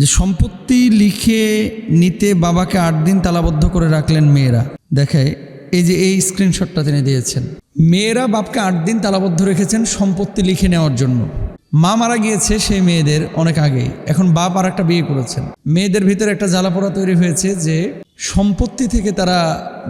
যে সম্পত্তি লিখে নিতে বাবাকে আট দিন তালাবদ্ধ করে রাখলেন মেয়েরা। দেখে, এই যে এই স্ক্রিনশটটা তিনি দিয়েছেন। মেয়েরা বাপকে আট দিন তালাবদ্ধ রেখেছেন সম্পত্তি লিখে নেওয়ার জন্য। মা মারা গিয়েছে সেই মেয়েদের অনেক আগেই। এখন বাপ আর একটা বিয়ে করেছেন। মেয়েদের ভিতরে একটা জ্বালাপোড়া তৈরি হয়েছে যে সম্পত্তি থেকে তারা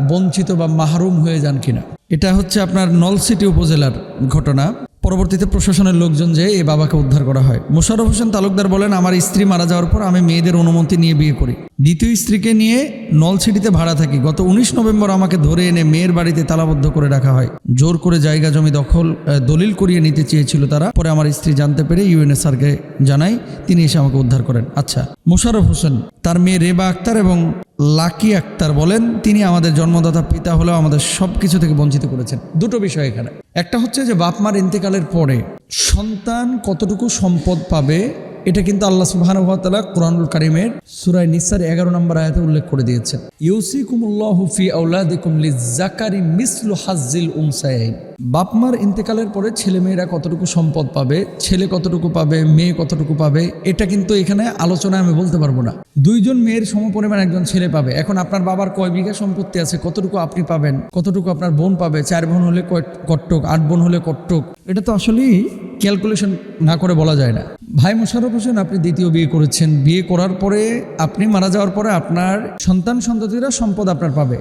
বঞ্চিত বা মাহরুম হয়ে যান কিনা। এটা হচ্ছে আপনার নলসিটি উপজেলার ঘটনা। পরবর্তীতে প্রশাসনের লোকজন যে এই বাবাকে উদ্ধার করা হয়। মোশাররফ হোসেন তালুকদার বলেন, আমার স্ত্রী মারা যাওয়ার পর আমি মেয়েদের অনুমতি নিয়ে বিয়ে করি। দ্বিতীয় স্ত্রীকে নিয়ে নলসিটিতে ভাড়া থাকি। গত উনিশ নভেম্বর আমাকে ধরে এনে মেয়ের বাড়িতে তালাবদ্ধ করে রাখা হয়। জোর করে জায়গা জমি দখল দলিল করিয়ে নিতে চেয়েছিল তারা। পরে আমার স্ত্রী জানতে পেরে ইউএনএসআরকে জানাই, তিনি এসে আমাকে উদ্ধার করেন। আচ্ছা মোশাররফ হোসেন, তার মেয়ে রেবা আক্তার এবং লাকি আক্তার বলেন, তিনি আমাদের জন্মদাতা, পিতা হলেও আমাদের সব কিছু থেকে বঞ্চিত করেছেন। দুটো বিষয় এখানে। একটা হচ্ছে যে বাপ মার ইন্তেকালের পরে সন্তান কতটুকু সম্পদ পাবে এটা কিন্তু আল্লাহ সুবাহানুভাতালা কোরআনুল কারিমের সুরাই নিসার এগারো নম্বর আয়াতে উল্লেখ করে দিয়েছেন। ইউসি ইউসিকুমুল্লাহ ফি আউলাদিকুম লিজাকারি মিসলু হাজ্জিল উমসাইন বাপমার ইন্তেকালের পরে ছেলেমেয়েরা কতটুকু সম্পদ পাবে, ছেলে কতটুকু পাবে, মেয়ে কতটুকু পাবে, এটা কিন্তু এখানে আলোচনায় আমি বলতে পারব না। দুইজন মেয়ের সমপরিমাণ একজন ছেলে পাবে। এখন আপনার বাবার কয় বিঘা সম্পত্তি আছে, কতটুকু আপনি পাবেন, কতটুকু আপনার বোন পাবে, চার বোন হলে কট্টক, আট বোন হলে কট্টক। এটা তো আসলেই ক্যালকুলেশন না করে বলা যায় না। ভাই মোশারফ হোসেন, আপনি দ্বিতীয় বিয়ে করেছেন। বিয়ে করার পরে আপনি মারা যাওয়ার পরে আপনার সন্তান সন্ততিরা সম্পদ আপনার পাবে।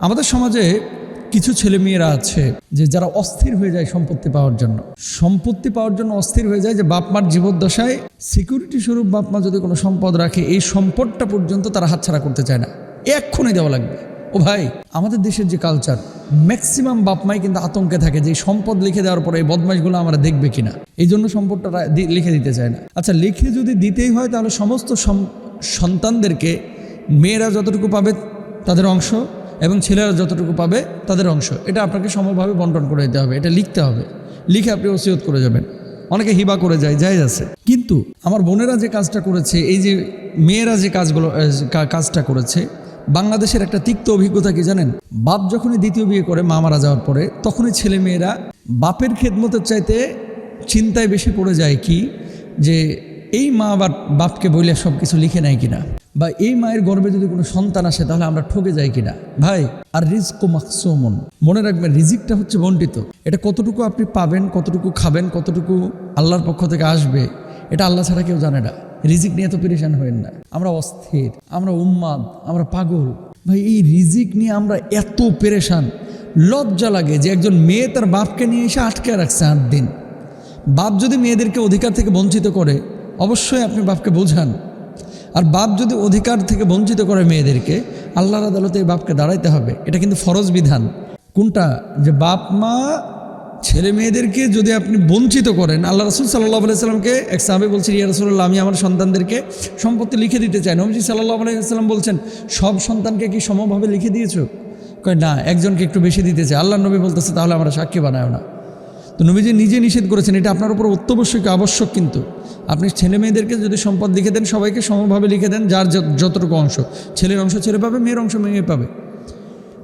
আমাদের সমাজে কিছু ছেলেমেয়েরা আছে যে যারা অস্থির হয়ে যায় সম্পত্তি পাওয়ার জন্য। সম্পত্তি পাওয়ার জন্য অস্থির হয়ে যায় যে বাপ মার জীবদ্দশায় সিকিউরিটি স্বরূপ বাপ মা যদি কোনো সম্পদ রাখে, এই সম্পদটা পর্যন্ত তারা হাতছাড়া করতে চায় না। এক্ষুনি দেওয়া লাগবে। ও ভাই, আমাদের দেশের যে কালচার ম্যাক্সিমাম বাপমাই কিন্তু আতঙ্কে থাকে যে সম্পদ লিখে দেওয়ার পরে এই বদমাইশগুলো আমরা দেখবে কিনা। এই জন্য সম্পদটা লিখে দিতে চায় না। আচ্ছা লিখে যদি দিতেই হয় তাহলে সমস্ত সন্তানদেরকে মেয়েরা যতটুকু পাবে তাদের অংশ এবং ছেলেরা যতটুকু পাবে তাদের অংশ। এটা আপনাকে সমভাবে বন্টন করে দিতে হবে, এটা লিখতে হবে। লিখে আপনি ওসিয়ত করে যাবেন। অনেকে হিবা করে যায় যাই আছে। কিন্তু আমার বোনেরা যে কাজটা করেছে, এই যে মেয়েরা যে কাজগুলো কাজটা করেছে বাংলাদেশের একটা তিক্ত অভিজ্ঞতা কি জানেন? বাপ যখনই দ্বিতীয় বিয়ে করে, মা মারা যাওয়ার পরে, তখনই ছেলে মেয়েরা বাপের খেদমতের চাইতে চিন্তায় বেশি পড়ে যায় কি? যে এই মা আবার বাপকে বইলে সব কিছু লিখে নেয় কিনা? বা এই মায়ের গর্ভে যদি কোনো সন্তান আসে, তাহলে আমরা ঠকে যাই কিনা? ভাই, আর রিস্ক মাকসুমন। মনে রাখবেন, রিজিকটা হচ্ছে বন্টিত এটা কতটুকু আপনি পাবেন, কতটুকু খাবেন, কতটুকু আল্লাহর পক্ষ থেকে আসবে, এটা আল্লাহ ছাড়া কেউ জানে না। রিজিক নিয়ে তো পেরেশান হবেন না। আমরা অস্থির, আমরা উন্মাদ আমরা পাগল। ভাই, এই রিজিক নিয়ে আমরা এত পেরেশান। লজ্জা লাগে যে একজন মেয়ে তার বাপকে নিয়ে এসে আটকে রাখছে আট দিন। বাপ যদি মেয়েদেরকে অধিকার থেকে বঞ্চিত করে, অবশ্যই আপনি বাপকে বোঝান। আর বাপ যদি অধিকার থেকে বঞ্চিত করে মেয়েদেরকে, আল্লাহর আদালতে এই বাপকে দাঁড়াইতে হবে। এটা কিন্তু ফরজ বিধান। কোনটা? যে বাপ মা ছেলে মেয়েদেরকে যদি আপনি বঞ্চিত করেন, আল্লাহ রসুল সাল্লাহ আলাইসাল্লামকে এক সাহাবে বলছেন, ইয়া রসুল্লাহ আমি আমার সন্তানদেরকে সম্পত্তি লিখে দিতে চাই। নবজি সাল্লাহ আলাইসাল্লাম বলছেন, সব সন্তানকে কি সমভাবে লিখে দিয়েছ? কয়, না, একজনকে একটু বেশি দিতে চাই। আল্লাহ নবী বলতেছে, তাহলে আমরা সাক্ষী বানায় না। তো নবীজি নিজে নিষেধ করেছেন, এটা আপনার উপর অত্যাবশ্যক আবশ্যক কিন্তু। আপনি ছেলে মেয়েদেরকে যদি সম্পদ লিখে দেন, সবাইকে সমভাবে লিখে দেন, যার যত- যতটুকু অংশ। ছেলের অংশ ছেলে পাবে, মেয়ের অংশ মেয়ে পাবে।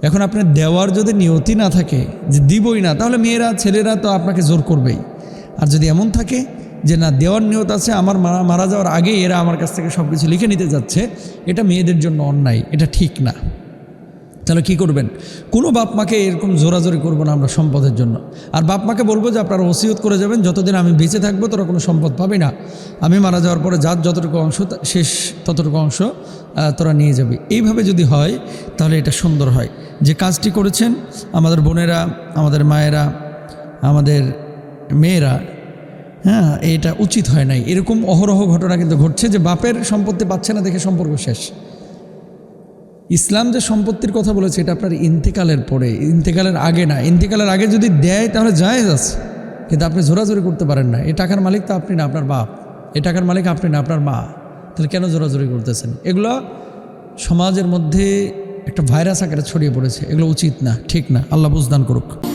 এখন আপনার দেওয়ার যদি নিয়তি না থাকে, যে দিবই না, তাহলে মেয়েরা, ছেলেরা তো আপনাকে জোর করবেই। আর যদি এমন থাকে যে না, দেওয়ার নিয়ত আছে, আমার মারা মারা যাওয়ার আগে এরা আমার কাছ থেকে সব কিছু লিখে নিতে যাচ্ছে, এটা মেয়েদের জন্য অন্যায়, এটা ঠিক না। তাহলে কি করবেন? কোনো বাপ মাকে এরকম জোরাজোরি করব না আমরা সম্পদের জন্য। আর বাপ মাকে বলব যে, আপনারা ওসিয়ত করে যাবেন, যতদিন আমি বেঁচে থাকব, তোরা কোনো সম্পদ পাবি না। আমি মারা যাওয়ার পরে যার যতটুকু অংশ শেষ ততটুকু অংশ তোরা নিয়ে যাবি। এইভাবে যদি হয়, তাহলে এটা সুন্দর হয়। যে কাজটি করেছেন, আমাদের বোনেরা, আমাদের মায়েরা, আমাদের মেয়েরা হ্যাঁ এটা উচিত হয় নাই। এরকম অহরহ ঘটনা কিন্তু ঘটছে যে, বাপের সম্পত্তি পাচ্ছে না দেখে সম্পর্ক শেষ। ইসলাম যে সম্পত্তির কথা বলেছে, এটা আপনার ইন্তেকালের পরে, ইন্তেকালের আগে না। ইন্তেকালের আগে যদি দেয়, তাহলে যায় আছে। কিন্তু আপনি জোরাজোরি করতে পারেন না। এ টাকার মালিক তো আপনি না, আপনার বাপ। এ টাকার মালিক আপনি না, আপনার মা। তাহলে কেন জোরাজোরি করতেছেন? এগুলো সমাজের মধ্যে একটা ভাইরাস আকারে ছড়িয়ে পড়েছে। এগুলো উচিত না, ঠিক না। আল্লাহ বুঝদান করুক।